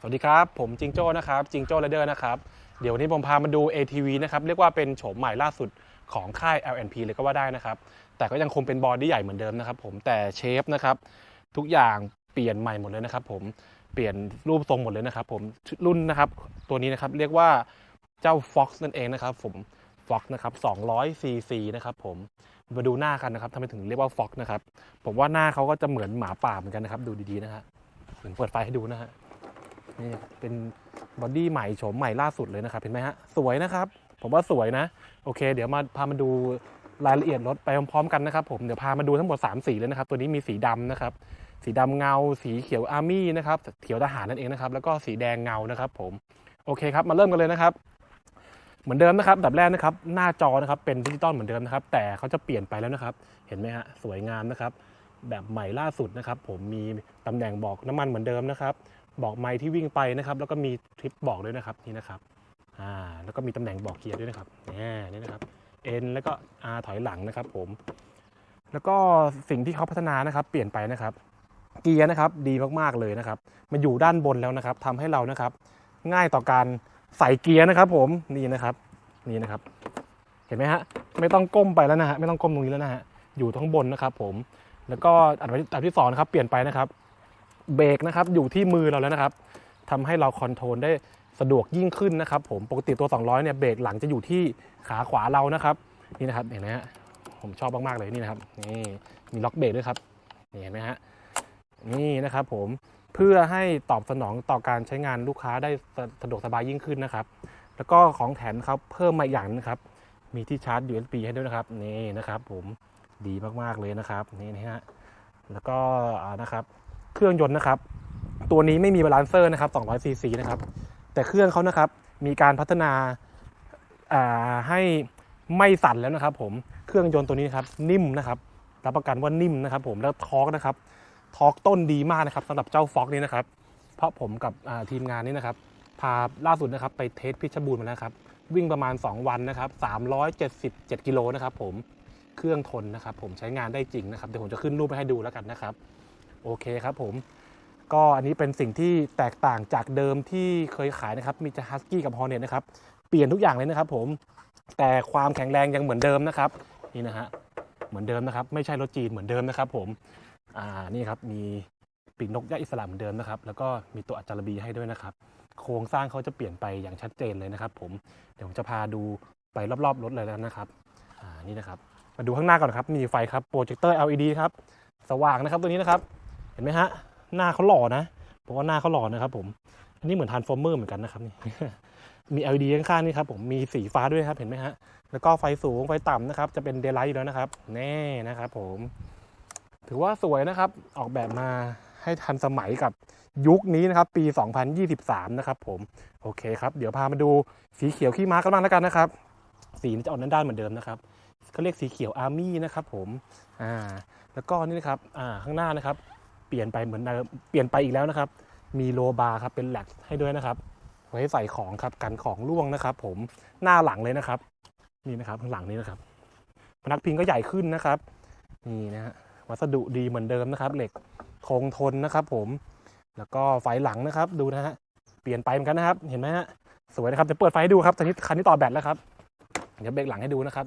สวัสดีครับ ผมจิงโจ้นะครับจิงโจ้ไรเดอร์นะครับ เดี๋ยววันนี้ผมพามาดู ATV นะครับ เรียกว่าเป็นโฉมใหม่ล่าสุดของค่าย LNP เลยก็ว่าได้นะครับ แต่ก็ยังคงเป็นบอดี้ใหญ่เหมือนเดิมนะครับผมแต่เชฟนะครับ ทุกอย่างเปลี่ยนใหม่หมดเลยนะครับผมเปลี่ยนรูปทรงหมดเลยนะครับผมรุ่นนะครับ ตัวนี้นะครับเรียกว่าเจ้า Fox นั่นเองนะครับผม Fox นะครับ200 cc นะครับผมมาดูหน้ากันนะครับทำไมถึงเรียกว่า Fox นะครับผมว่าหน้าเขาก็จะเหมือนหมาป่าเหมือนกันนะครับ ดูดีๆนะฮะเหมือนเปิดไฟให้ดูนะฮะ นี่เป็นบอดี้ใหม่โฉมใหม่ล่าสุดเลยนะครับเห็นไหมฮะสวยนะครับ ผมว่าสวยนะ โอเค เดี๋ยวมาพามาดูรายละเอียดรถไปพร้อมๆกันนะครับผมเดี๋ยวพามาดูทั้งหมด 3 สีเลยนะครับ ตัวนี้มีสีดำนะครับ สีดำเงา สีเขียวอาร์มี่นะครับเขียวทหารนั่นเองนะครับ แล้วก็สีแดงเงานะครับ ผมโอเคครับมาเริ่มกันเลยนะครับ เหมือนเดิมนะครับดับแรกนะครับ หน้าจอนะครับเป็นดิจิตอลเหมือนเดิมนะครับ แต่เขาจะเปลี่ยนไปแล้วนะครับ เห็นไหมฮะสวยงามนะครับ แบบใหม่ล่าสุดนะครับ ผมมีตำแหน่งบอกน้ำมันเหมือนเดิมนะครับ บอกไมล์ที่วิ่งไปนะครับ แล้วก็มีทริปบอกด้วยนะครับนี่นะครับอ่าแล้วก็มีตำแหน่งบอกเกียร์ด้วยนะครับนี่นี่นะครับ N แล้วก็ R ถอยหลังนะครับ ผม แล้วก็สิ่งที่เขาพัฒนานะครับ เปลี่ยนไปนะครับ เกียร์นะครับดีมากๆเลยนะครับมันอยู่ด้านบนแล้วนะครับทำให้เรานะครับ ง่ายต่อการใส่เกียร์นะครับ ผมนี่นะครับนี่นะครับ เห็นไหมฮะไม่ต้องก้มไปแล้วนะฮะไม่ต้องก้มตรงนี้แล้วนะฮะอยู่ทั้งบนนะครับ ผม แล้วก็อันดับที่สองนะครับ เปลี่ยนไปนะครับ เบรกนะครับอยู่ที่มือเราแล้วนะครับทำให้เราคอนโทรลได้สะดวกยิ่งขึ้นนะครับผมปกติตัว 200เนี่ยเบรกหลังจะอยู่ที่ขาขวาเรานะครับนี่นะครับเห็นไหมฮะผมชอบมากๆเลยนี่นะครับนี่มีล็อกเบรกด้วยครับนี่เห็นไหมฮะนี่นะครับผมเพื่อให้ตอบสนองต่อการใช้งานลูกค้าได้สะดวกสบายยิ่งขึ้นนะครับ แล้วก็ของแถมเขาเพิ่มมาอีกอย่างนะครับ มีที่ชาร์จ USB ให้ด้วยนะครับนี่นะครับ ผมดีมากๆเลยนะครับนี่นะฮะแล้วก็นะครับ เครื่องยนต์นะครับ ตัวนี้ไม่มีบาลานเซอร์นะครับ200ซีซีนะครับ แต่เครื่องเขานะครับมีการพัฒนาให้ไม่สั่นแล้วนะครับ ผมเครื่องยนต์ตัวนี้นครับนิ่มนะครับรับประกันว่านิ่มนะครับ ผมแล้วทอร์กนะครับทอร์กต้นดีมากนะครับสำหรับเจ้าฟ็อกนี้นะครับ เพราะผมกับทีมงานนี้นะครับพาล่าสุดนะครับไปเทสพิชบูรณ์มาแล้วครับ วิ่งประมาณ 2 วันนะครับ377กิโลนะครับผมเครื่องทนนะครับ ผมใช้งานได้จริงนะครับเดี๋ยวผมจะขึ้นรูปไปให้ดูแล้วกันนะครับ โอเคครับผม ก็อันนี้เป็นสิ่งที่แตกต่างจากเดิมที่เคยขายนะครับ มีจะฮัสกี้กับฮอร์เน็ตนะครับ เปลี่ยนทุกอย่างเลยนะครับผมแต่ความแข็งแรงยังเหมือนเดิมนะครับ นี่นะฮะเหมือนเดิมนะครับ ไม่ใช่รถจีนเหมือนเดิมนะครับ ผมอ่านี่ครับมีปีกนกยักษ์อิสระเหมือนเดิมนะครับ แล้วก็มีตัวอัจจารบีให้ด้วยนะครับ โครงสร้างเขาจะเปลี่ยนไปอย่างชัดเจนเลยนะครับ ผมเดี๋ยวผมจะพาดูไปรอบๆรถเลยแล้วนะครับอ่านี่นะครับ มาดูข้างหน้าก่อนครับมีไฟครับโปรเจคเตอร์ LED ครับสว่างนะครับตัวนี้นะครับ ห็นไหมฮะหน้าเขาหล่อนะผมว่าหน้าเขาหล่อนะครับผมอันนี้เหมือนทานฟอร์เมอร์เหมือนกันนะครับนี่มี LED ข้างๆนี่ครับผมมีสีฟ้าด้วยครับเห็นไหมฮะแล้วก็ไฟสูงไฟต่ำนะครับ จะเป็นเดย์ไลท์อยู่แล้วนะครับแน่นะครับผม ถือว่าสวยนะครับออกแบบมาให้ทันสมัยกับยุคนี้นะครับ ปี 2023 นะครับผม โอเคครับ เดี๋ยวพามาดูสีเขียวขี้ม้ากันบ้างแล้วกันนะครับ สีจะออกด้านๆเหมือนเดิมนะครับเขาเรียกสีเขียวอาร์มี่นะครับผมอ่าแล้วก็นี่นะครับอ่าข้างหน้านะครับ เปลี่ยนไปเหมือนเดิมเปลี่ยนไปอีกแล้วนะครับ มีโลบาร์ครับเป็นแหลกให้ด้วยนะครับ ไว้ใส่ของครับกันของร่วงนะครับ ผมหน้าหลังเลยนะครับ นี่นะครับข้างหลังนี้นะครับพนักพิงก็ใหญ่ขึ้นนะครับนี่นะฮะวัสดุดีเหมือนเดิมนะครับ เหล็กคงทนนะครับ ผม แล้วก็ไฟหลังนะครับ ดูนะฮะเปลี่ยนไปเหมือนกันนะครับ เห็นไหมฮะสวยนะครับเดี๋ยวเปิดไฟให้ดูครับตอนนี้คันนี้ต่อแบตแล้วครับเดี๋ยวเบรกหลังให้ดูนะครับ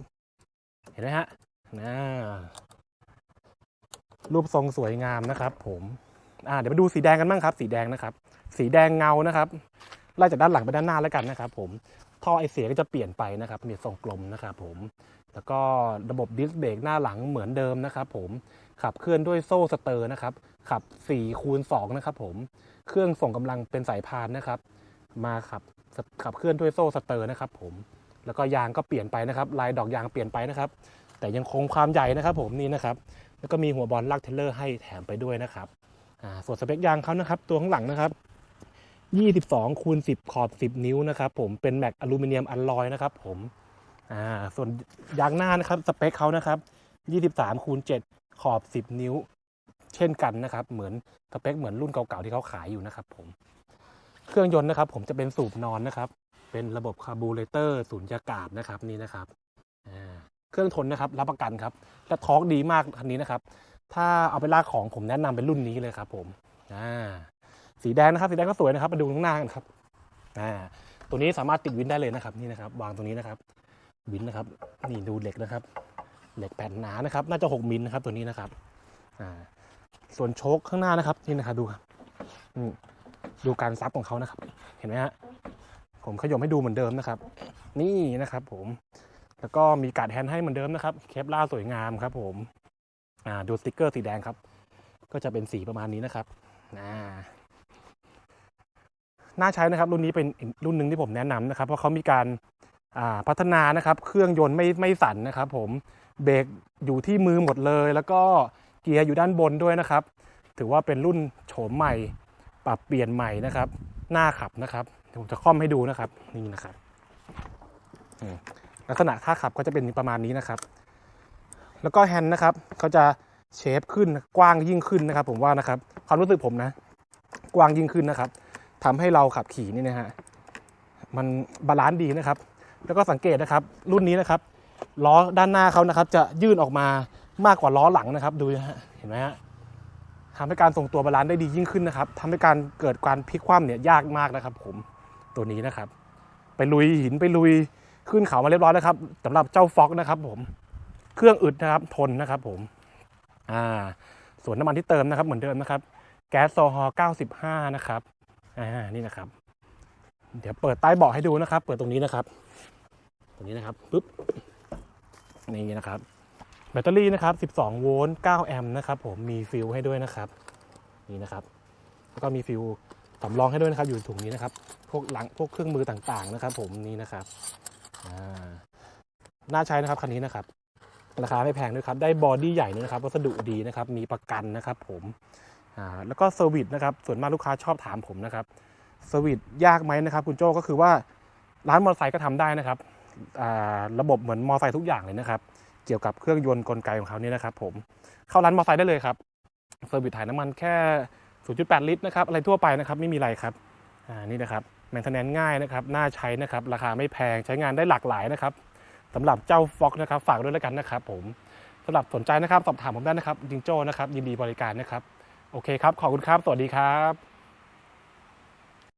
เห็นไหมฮะนะ รูปทรงสวยงามนะครับ ผมอ่าเดี๋ยวมาดูสีแดงกันบ้างครับ สีแดงนะครับ สีแดงเงานะครับไล่จากด้านหลังไปด้านหน้าแล้วกันนะครับ ผมท่อไอเสียก็จะเปลี่ยนไปนะครับ มีทรงกลมนะครับ ผม แล้วก็ระบบดิสเบรกหน้าหลังเหมือนเดิมนะครับ ผมขับเคลื่อนด้วยโซ่สเตอร์นะครับขับ4คูณ2นะครับ ผมเครื่องส่งกำลังเป็นสายพานนะครับ มาขับขับเคลื่อนด้วยโซ่สเตอร์นะครับ ผมแล้วก็ยางก็เปลี่ยนไปนะครับ ลายดอกยางเปลี่ยนไปนะครับ แต่ยังคงความใหญ่นะครับ ผมนี่นะครับ แล้วก็มีหัวบอลลากเทเลอร์ให้แถมไปด้วยนะครับส่วนสเปคยางเขานะครับ ตัวข้างหลังนะครับ 22คูณ10 ขอบ 10 นิ้วนะครับผมเป็นแม็กอลูมิเนียมอัลลอยนะครับผมส่วนยางหน้านะครับสเปคเขานะครับ 23คูณ7ขอบ 10 นิ้ว เช่นกันนะครับ เหมือนสเปคเหมือนรุ่นเก่าๆที่เขาขายอยู่นะครับ ผม เครื่องยนต์นะครับ ผมจะเป็นสูบนอนนะครับ เป็นระบบคาร์บูเรเตอร์สูญญากาศนะครับนี่นะครับ เครื่องทนนะครับรับประกันครับและทอร์กดีมากคันนี้นะครับ ถ้าเอาไปลากของผมแนะนำเป็นรุ่นนี้เลยครับ ผมอ่าสีแดงนะครับ สีแดงก็สวยนะครับมาดูข้างหน้ากันครับอ่าตัวนี้สามารถติดวินได้เลยนะครับนี่นะครับ วางตรงนี้นะครับ วินนะครับ นี่ดูเหล็กนะครับ เหล็กแผ่นหนานะครับ น่าจะ 6มิลนะครับ ตัวนี้นะครับอ่าส่วนโชคข้างหน้านะครับ นี่นะครับดูครับอืมดูการซับของเขานะครับ เห็นไหมฮะผมขยมให้ดูเหมือนเดิมนะครับ นี่นะครับ ผม แล้วก็มีการดแฮนด์ให้เหมือนเดิมนะครับ เคปล่าสวยงามครับผมอ่าดูสติกเกอร์สีแดงครับ ก็จะเป็นสีประมาณนี้นะครับอ่าน่าใช้นะครับ รุ่นนี้เป็นรุ่นหนึ่งที่ผมแนะนำนะครับ เพราะเขามีการอ่าพัฒนานะครับ เครื่องยนต์ไม่ไม่สั่นนะครับ ผมเบรกอยู่ที่มือหมดเลย แล้วก็เกียร์อยู่ด้านบนด้วยนะครับ ถือว่าเป็นรุ่นโฉมใหม่ ปรับเปลี่ยนใหม่นะครับ หน้าขับนะครับผมจะค่อมให้ดูนะครับ นี่นะครับอืม ลักษณะท่าขับก็จะเป็นประมาณนี้นะครับ แล้วก็แฮนด์นะครับเขาจะเชฟขึ้นกว้างยิ่งขึ้นนะครับ ผมว่านะครับความรู้สึกผมนะ กว้างยิ่งขึ้นนะครับทำให้เราขับขี่นี่นะฮะมันบาลานซ์ดีนะครับ แล้วก็สังเกตนะครับ รุ่นนี้นะครับล้อด้านหน้าเขานะครับ จะยื่นออกมามากกว่าล้อหลังนะครับ ดูนะฮะเห็นไหมฮะทำให้การส่งตัวบาลานซ์ได้ดียิ่งขึ้นนะครับทำให้การเกิดการพลิกคว่ำเนี่ยยากมากนะครับ ผมตัวนี้นะครับ ไปลุยหินไปลุย ขึ้นเขามาเรียบร้อยแล้วครับสำหรับเจ้าฟ็อกนะครับ ผมเครื่องอึดนะครับทนนะครับ ผม อ่า ส่วนน้ำมันที่เติมนะครับ เหมือนเดิมนะครับ แก๊สโซฮอล์95 นะครับอ่านี่นะครับ เดี๋ยวเปิดใต้เบาะให้ดูนะครับ เปิดตรงนี้นะครับ ตรงนี้นะครับปุ๊บนี่นะครับ แบตเตอรี่นะครับ 12 โวลต์ 9 แอมป์นะครับ ผมมีฟิลให้ด้วยนะครับ นี่นะครับแล้วก็มีฟิลสำรองให้ด้วยนะครับ อยู่ถุงนี้นะครับ พวกหลังพวกเครื่องมือต่างๆนะครับ ผมนี่นะครับ น่าใช้นะครับคันนี้นะครับ ราคาไม่แพงด้วยครับ ได้บอดี้ใหญ่ด้วยนะครับ วัสดุดีนะครับ มีประกันนะครับ ผมแล้วก็เซอร์วิสนะครับ ส่วนมากลูกค้าชอบถามผมนะครับเซอร์วิสยากไหมนะครับ คุณโจ้ก็คือว่าร้านมอเตอร์ไซค์ก็ทำได้นะครับ ระบบเหมือนมอเตอร์ไซค์ทุกอย่างเลยนะครับ เกี่ยวกับเครื่องยนต์กลไกของเขาเนี่ยนะครับ ผม เข้าร้านมอเตอร์ไซค์ได้เลยครับ เซอร์วิสถ่ายน้ำมันแค่ 0.8 ลิตรนะครับ อะไรทั่วไปนะครับ ไม่มีอะไรครับ อ่า นี่นะครับ แมนเทนแนนง่ายนะครับน่าใช้นะครับราคาไม่แพงใช้งานได้หลากหลายนะครับสำหรับเจ้าฟ็อกนะครับฝากด้วยแล้วกันนะครับผมสำหรับสนใจนะครับสอบถามผมได้นะครับจิงโจ้นะครับยินดีบริการนะครับโอเคครับขอบคุณครับสวัสดีครับ